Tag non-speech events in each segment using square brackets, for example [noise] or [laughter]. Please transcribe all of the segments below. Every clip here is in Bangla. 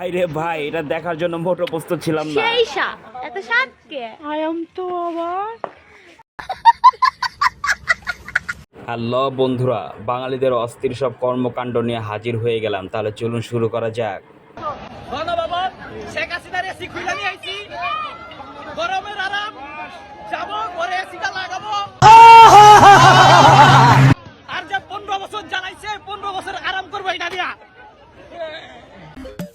ভাই রে ভাই এটা দেখার জন্য মোটো প্রস্তুত ছিলাম না। সেই সাপ এত সাপকে হ্যালো বন্ধুরা বাঙালিদের অস্থির সব কর্মকাণ্ড নিয়ে হাজির হয়ে গেলাম। তাহলে চলুন শুরু করা যাক। গণভবন শেখ হাসিনার এসি খুলে নিয়ে আইছি। গরমের আরাম যাব ঘরে এসিটা লাগাবো। আর যে পনেরো বছর জ্বালাইছে পনেরো বছর আরাম করব এটা দিয়া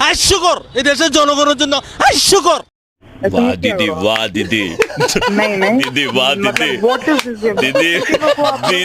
হাস্যকর এই দেশের জনগণের জন্য হাস্যকর वाह दीदी [laughs] वाह दीदी नहीं नहीं दीदी वाह दीदी मतलब व्हाट इज दिस दीदी [laughs] दीदी